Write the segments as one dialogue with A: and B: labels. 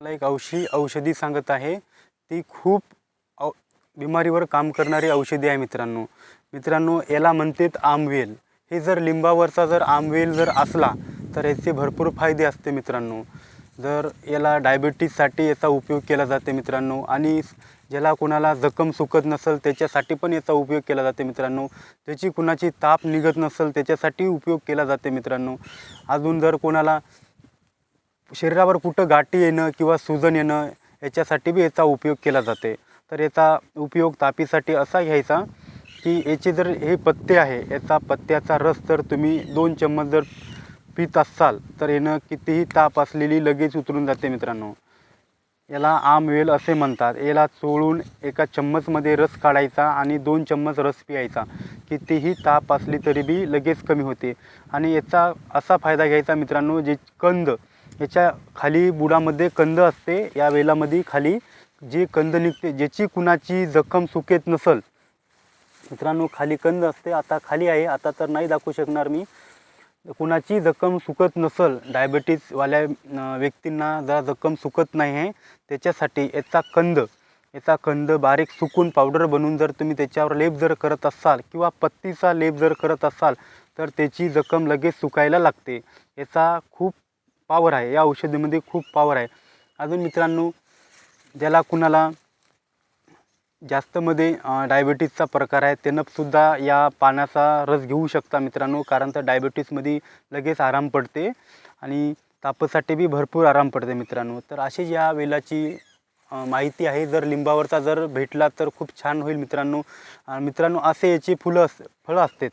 A: मला एक औषधी औषधी सांगत आहे. ती खूप औ बिमारीवर काम करणारी औषधी आहे मित्रांनो. मित्रांनो याला म्हणतात आमवेल. हे जर लिंबावरचा जर आमवेल जर असला तर याचे भरपूर फायदे असते मित्रांनो. जर याला डायबिटीजसाठी याचा उपयोग केला जाते मित्रांनो आणि ज्याला कोणाला जखम सुकत नसेल त्याच्यासाठी पण याचा उपयोग केला जाते मित्रांनो. त्याची कुणाची ताप निघत नसेल त्याच्यासाठी उपयोग केला जाते मित्रांनो. अजून जर कोणाला शरीरावर कुठं गाठी येणं किंवा सुजन येणं याच्यासाठी बी याचा उपयोग केला जाते. तर याचा उपयोग तापीसाठी असा घ्यायचा की याचे जर हे पत्ते आहे याचा पत्त्याचा रस जर तुम्ही दोन चम्मच जर पित असाल तर यानं कितीही ताप असलेली लगेच उतरून जाते मित्रांनो. याला आमवेल असे म्हणतात. याला चोळून एका चम्मचमध्ये रस काढायचा आणि दोन चम्मच रस पियायचा. कितीही ताप असली तरी बी लगेच कमी होते. आणि याचा असा फायदा घ्यायचा मित्रांनो जे कंद याच्या खाली बुडामध्ये कंद असते. या वेलामध्ये खाली जे कंद निघते ज्याची कुणाची जखम सुकेत नसल. मित्रांनो खाली कंद असते. आता खाली आहे. आता तर नाही दाखवू शकणार मी. कुणाची जखम सुकत नसल डायबिटीजवाल्या व्यक्तींना जरा जखम सुकत नाही आहे त्याच्यासाठी याचा कंद याचा कंद बारीक सुकून पावडर बनवून जर तुम्ही त्याच्यावर लेप जर करत असाल किंवा पत्तीचा लेप जर करत असाल तर त्याची जखम लगेच सुकायला लागते. याचा खूप पावर आहे. या औषधीमध्ये खूप पावर आहे. अजून मित्रांनो ज्याला कुणाला जास्तमध्ये डायबेटीजचा प्रकार आहे त्यांनासुद्धा या पाण्याचा रस घेऊ शकता मित्रांनो कारण तर डायबिटीजमध्ये लगेच आराम पडते आणि तापासाठी बी भरपूर आराम पडते मित्रांनो. तर अशीच या वेलाची माहिती आहे. जर लिंबावरचा जर भेटला तर खूप छान होईल मित्रांनो. मित्रांनो असे याची फुलं अस फळं असतात.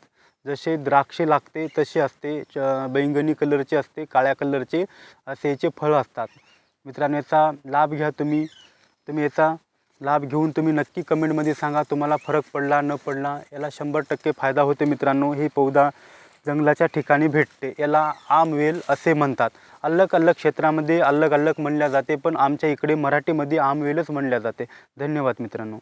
A: जसे द्राक्षे लागते तसे असते. च बैंगनी कलरचे असते काळ्या कलरचे असे याचे फळं असतात. मित्रांनो याचा लाभ घ्या तुम्ही. तुम्ही याचा लाभ घेऊन तुम्ही नक्की कमेंटमध्ये सांगा तुम्हाला फरक पडला न पडला. याला शंभर टक्के फायदा होते मित्रांनो. हे पौधा जंगलाच्या ठिकाणी भेटते. याला आमवेल असे म्हणतात. अलग अलग क्षेत्रामध्ये अलग अलग म्हणल्या जाते पण आमच्या इकडे मराठीमध्ये आमवेलच म्हणल्या जाते. धन्यवाद मित्रांनो.